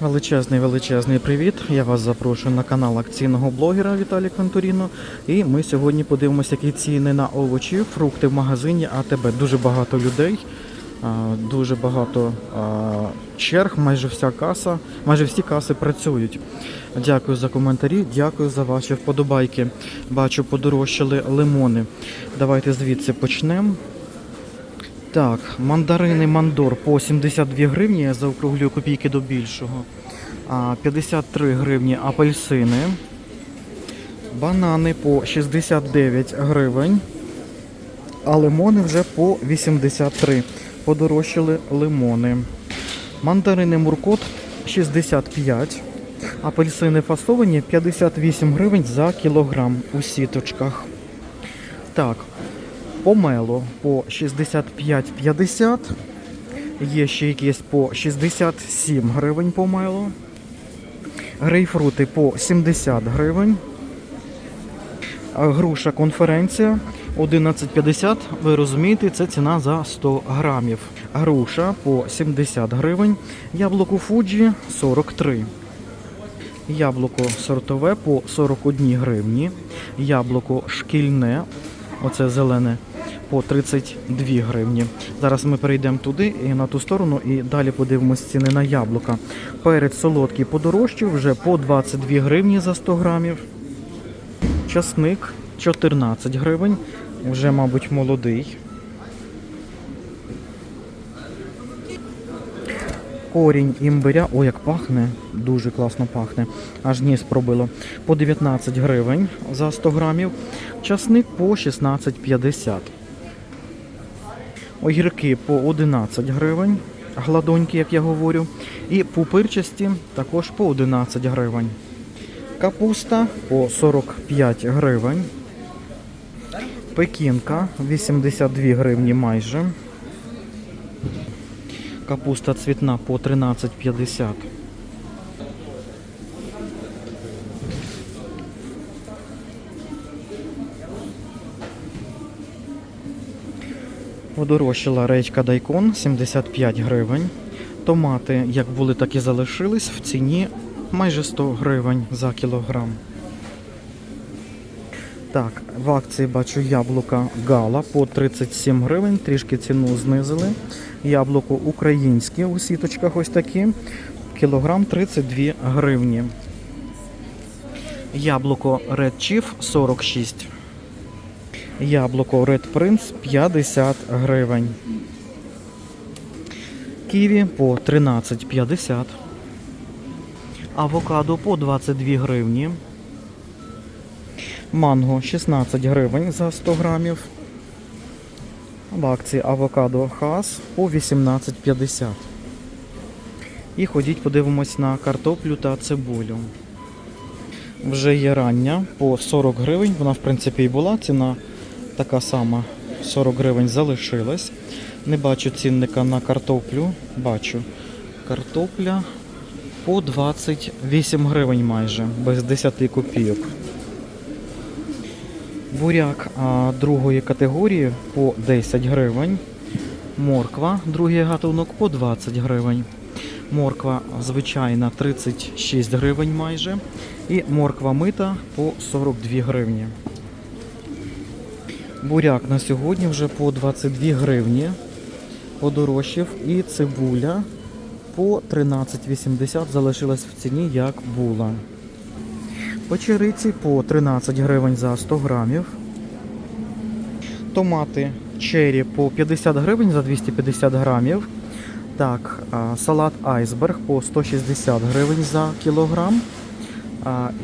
Величезний величезний привіт! Я вас запрошую на канал акційного блогера Віталій Квентуріно. І ми сьогодні подивимося, які ціни на овочі, фрукти в магазині АТБ. Дуже багато людей, дуже багато черг, майже вся каса, майже всі каси працюють. Дякую за коментарі, дякую за ваші вподобайки. Бачу, подорожчали лимони. Давайте звідси почнемо. Так, мандарини Мандор по 72 гривні, я заокруглюю копійки до більшого. 53 гривні апельсини. Банани по 69 гривень. А лимони вже по 83. Подорожчали лимони. Мандарини Муркот 65. Апельсини фасовані 58 гривень за кілограм у сіточках. Так, помело по 65,50. Є ще якісь по 67 гривень помело. Грейпфрути по 70 гривень. Груша конференція 11,50. Ви розумієте, це ціна за 100 грамів. Груша по 70 гривень. Яблуко Фуджі 43. Яблуко сортове по 41 гривні. Яблуко шкільне, оце зелене, по 32 гривні. Зараз ми перейдемо туди і на ту сторону і далі подивимось ціни на яблука. Перець солодкий подорожчав вже по 22 гривні за 100 грамів. Часник 14 гривень, вже, мабуть, молодий. Корінь імбиря, о, як пахне, дуже класно пахне. Аж ніс пробило. По 19 гривень за 100 грамів. Часник по 16,50. Огірки по 11 гривень. Гладонькі, як я говорю. І пупирчасті також по 11 гривень. Капуста по 45 гривень. Пекінка 82 гривні майже. Капуста цвітна по 13,50. Подорожчала речка Дайкон 75 гривень. Томати, як були, так і залишились в ціні майже 100 гривень за кілограм. Так, в акції бачу яблука Гала по 37 гривень, трішки ціну знизили. Яблуко українське у сіточках ось такі. Кілограм 32 гривні. Яблуко Red Chief 46. Яблуко Red Prince 50 гривень. Ківі по 13,50. Авокадо по 22 гривні. Манго 16 гривень за 100 грамів. В акції авокадо хас по 18,50. І ходіть, подивимось на картоплю та цибулю. Вже є рання по 40 гривень. Вона, в принципі, і була. Ціна така сама. 40 гривень залишилась. Не бачу цінника на картоплю. Бачу. Картопля по 28 гривень майже, без 10 копійок. Буряк а, другої категорії по 10 гривень. Морква, другий гатунок по 20 гривень. Морква звичайна 36 гривень майже. І морква мита по 42 гривні. Буряк на сьогодні вже по 22 гривні. Подорожчав. І цибуля по 13,80 залишилась в ціні, як була. Печериці по 13 гривень за 100 грамів. Томати черрі по 50 гривень за 250 грамів. Так, салат айсберг по 160 гривень за кілограм.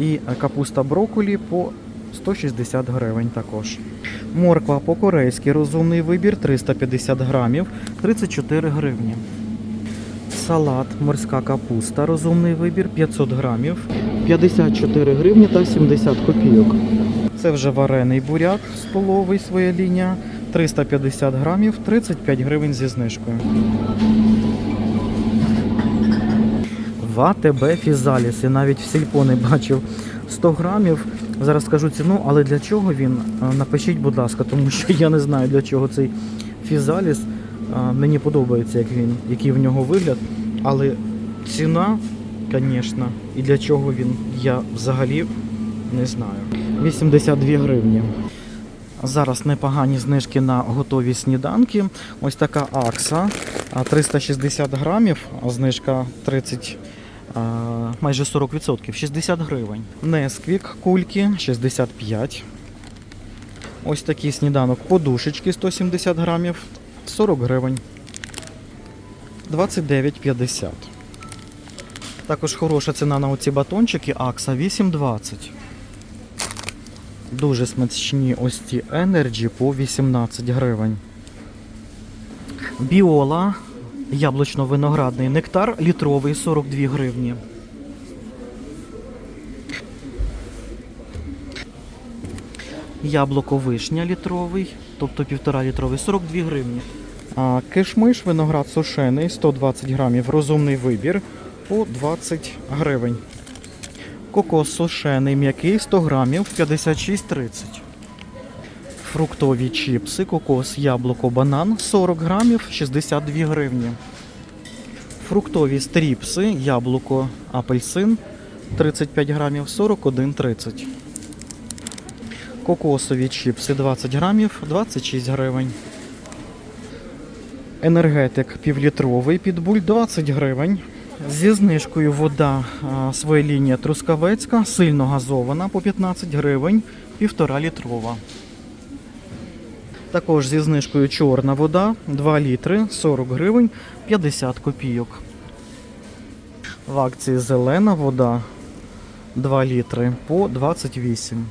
І капуста брокколі по 160 гривень також. Морква по-корейськи розумний вибір 350 грамів 34 гривні. Салат морська капуста розумний вибір 500 грамів 54 гривні та 70 копійок. Це вже варений буряк столовий своя лінія 350 грамів 35 гривень зі знижкою. В АТБ фізаліс. Я навіть в сільпо не бачив 100 грамів. Зараз скажу ціну, але для чого він? Е, Напишіть, будь ласка, тому що я не знаю для чого цей фізаліс. Е, Мені подобається, як він, який в нього вигляд, але ціна звісно. І для чого він, я взагалі не знаю. 82 гривні. Зараз непогані знижки на готові сніданки. Ось така акса 360 грамів, а знижка 30, а, майже 40%, 60 гривень. Несквік кульки 65. Ось такий сніданок подушечки 170 грамів 40 гривень. 29,50. Також хороша ціна на оці батончики Акса 8,20. Дуже смачні ось ці Energy по 18 гривень. Біола, яблучно-виноградний нектар літровий 42 гривні. Яблуко вишня літровий, тобто півтора літровий 42 гривні. А кишмиш виноград сушений 120 грамів, розумний вибір по 20 гривень. Кокос сушений м'який 100 грамів 56,30. Фруктові чіпси, кокос, яблуко, банан 40 грамів 62 гривні. Фруктові стріпси, яблуко, апельсин 35 грамів 41,30. Кокосові чіпси 20 грамів 26 гривень. Енергетик півлітровий підбуль 20 гривень. Зі знижкою вода своя Трускавецька, сильно газована по 15 гривень, півтора літрова. Також зі знижкою чорна вода 2 літри 40 гривень 50 копійок. В акції зелена вода 2 літри по 28.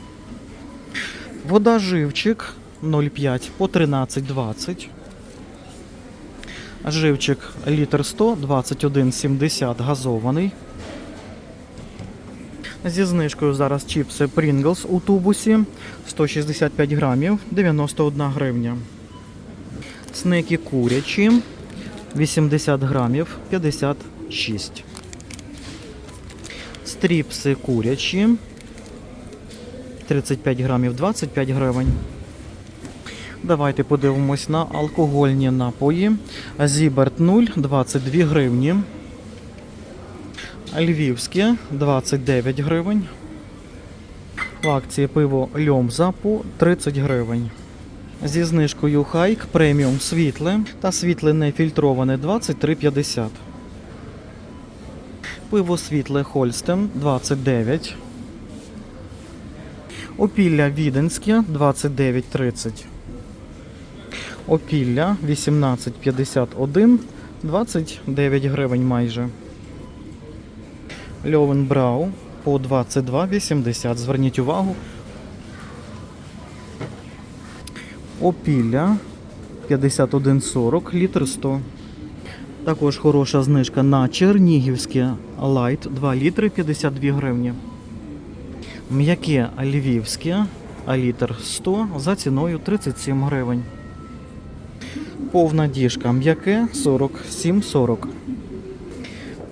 Вода живчик 0,5 по 13,20. Живчик літр 100, 21,70 газований. Зі знижкою зараз чіпси Pringles у тубусі 165 грамів, 91 гривня. Снеки курячі 80 грамів, 56. Стріпси курячі 35 грамів, 25 гривень. Давайте подивимось на алкогольні напої. Зіберт 0, 22 гривні. Львівське 29 гривень. В акції пиво Льомза по 30 гривень. Зі знижкою Хайк преміум світле та світле нефільтроване 23,50. Пиво світле Хольстен 29. Опілля Віденське 29,30. Опілля 18,51, 29 гривень майже. Льовен Брау по 22,80. Зверніть увагу. Опілля 51,40, літр 100. Також хороша знижка на Чернігівське лайт 2 літри 52 гривні. М'яке львівське, а літр 100 за ціною 37 гривень. Повна діжка м'яке 47,40.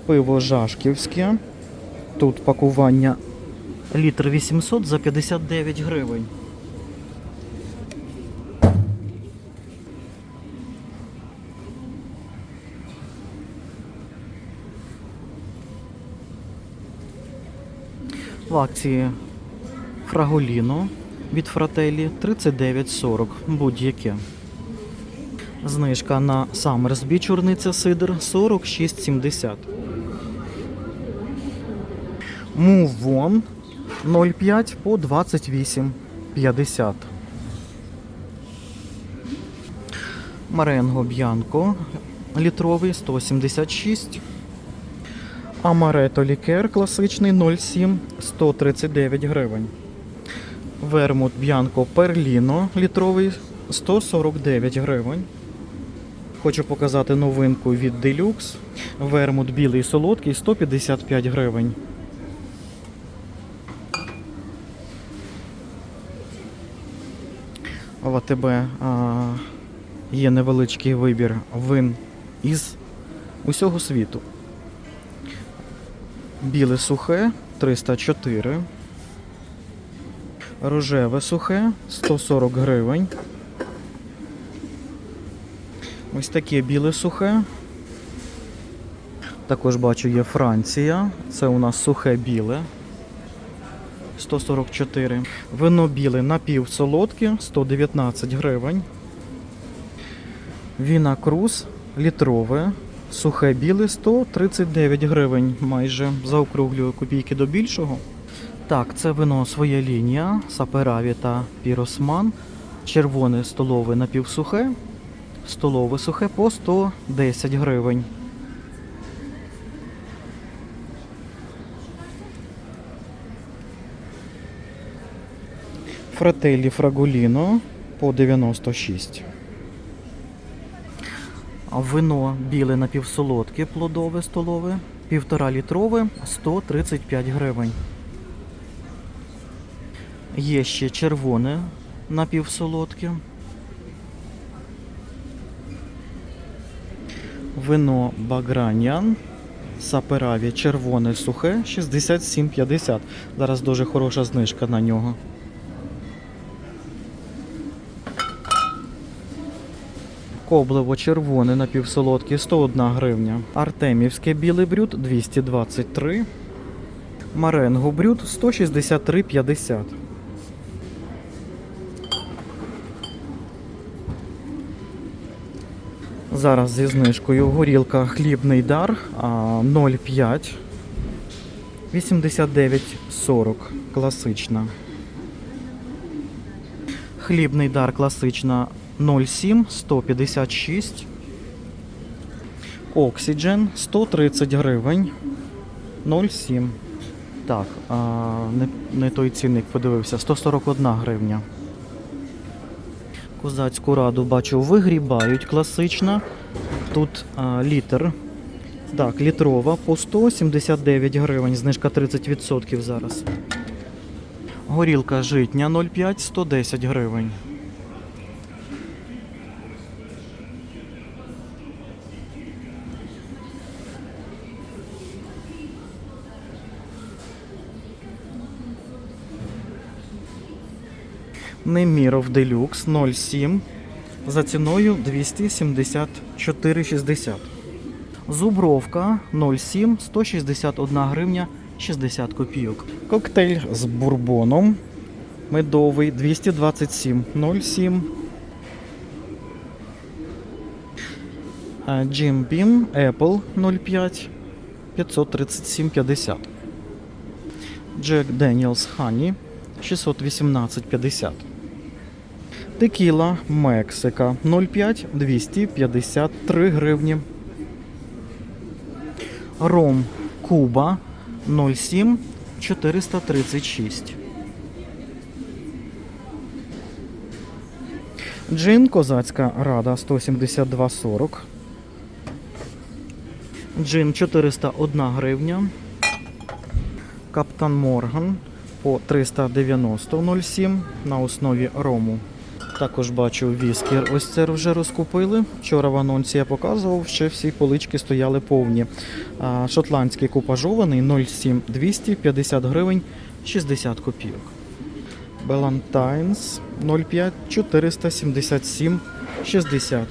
Пиво Жашківське. Тут пакування літр 800 за 59 гривень. В акції Фраголіно від Фрателі 39,40 будь-яке. Знижка на Саммерсбі чорниця сидр 46,70. Мувон 0,5 по 28,50. Маренго Б'янко літровий 176. Амарето лікер класичний 0,7 139 гривень. Вермут Б'янко Перліно літровий 149 гривень. Хочу показати новинку від Deluxe. Вермут білий солодкий 155 гривень. В АТБ а, є невеличкий вибір вин із усього світу. Біле сухе 304. Рожеве сухе 140 гривень. Ось таке біле сухе Також бачу є Франція. Це у нас сухе біле. 144. Вино біле напівсолодке 119 гривень. Віна Круз літрове. Сухе біле 139 гривень. Майже заокруглюю копійки до більшого. Так, це вино своя лінія. Сапераві та Піросман. Червоне столове напівсухе. Столове сухе по 110 гривень. Фрателі Фрагуліно по 96. Вино біле напівсолодке, плодове столове, півтора літрове 135 гривень. Є ще червоне напівсолодке. Вино Багранян. Сапераві червоне сухе 67,50. Зараз дуже хороша знижка на нього. Коблево червоне напівсолодке 101 гривня. Артемівське білий брюд 223. Маренго брюд 163,50. Зараз зі знижкою горілка хлібний дар 0,5 89,40 класична. Хлібний дар класична 0,7 156. Oxygen 130 гривень 0,7. Так, а, не, не той цінник подивився. 141 гривня. Козацьку раду бачу, вигрібають класична. Тут а, літр. Так, літрова по 179 гривень, знижка 30% зараз. Горілка житня 0,5 110 гривень. Неміров Делюкс 0,7 за ціною 274,60. Зубровка 0,7 161 гривня 60 копійок. Коктейль з бурбоном медовий 227 0,7. Jim Beam Apple 0,5 537,50. Jack Daniels Honey 618,50. Текіла Мексика 0,5 253 гривні. Ром Куба 0,7 436. Джин Козацька Рада 172,40. Джин 401 гривня. Каптан Морган по 390,07 на основі рому. Також бачу віскі. Ось це вже розкупили. Вчора в анонсі я показував, ще всі полички стояли повні. Шотландський купажований 0,7 250 гривень 60 копійок. Белантайнс 0,5 477 60.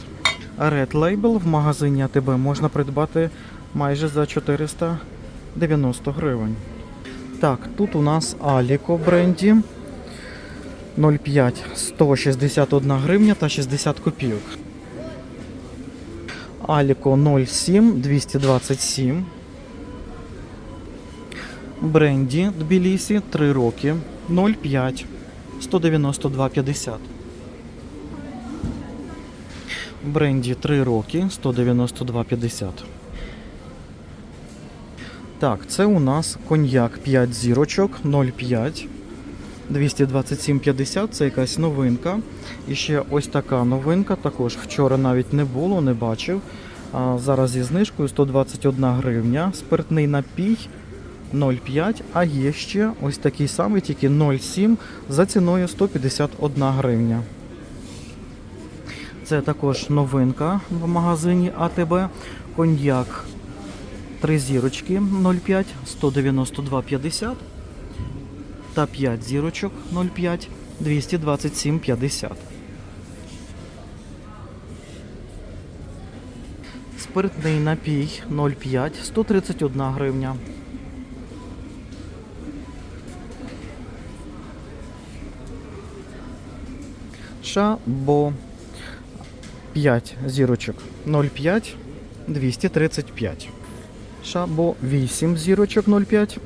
А Red Label в магазині АТБ можна придбати майже за 490 гривень. Так, тут у нас Аліко бренді 0,5 161 гривня та 60 копійок. Аліко 0,7 227. Бренді Тбілісі 3 роки 0,5 192,50. Бренді 3 роки 192,50. Так, це у нас коньяк 5 зірочок 0,5. 227,50 це якась новинка. І ще ось така новинка. Також вчора навіть не було, не бачив. А зараз зі знижкою 121 гривня. Спиртний напій 0,5. А є ще ось такий самий, тільки 0,7 за ціною 151 гривня. Це також новинка в магазині АТБ. Коньяк 3 зірочки 0,5 192,50 та 5 зірочок 0,5 227,50. Спиртний напій 0,5, 131 гривня. Шабо 5 зірочок 0,5, 235. Шабо 8 зірочок 0,5,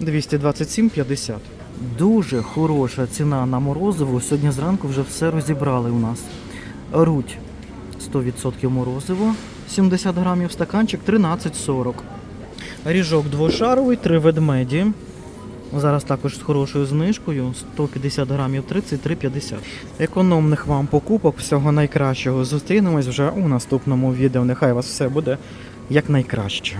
227,50. Дуже хороша ціна на морозиво. Сьогодні зранку вже все розібрали у нас. Руть 100% морозиво, 70 грамів, стаканчик 13,40. Ріжок двошаровий, 3 ведмеді. Зараз також з хорошою знижкою 150 грамів 33,50. Економних вам покупок, всього найкращого. Зустрінемось вже у наступному відео. Нехай вас все буде як найкраще.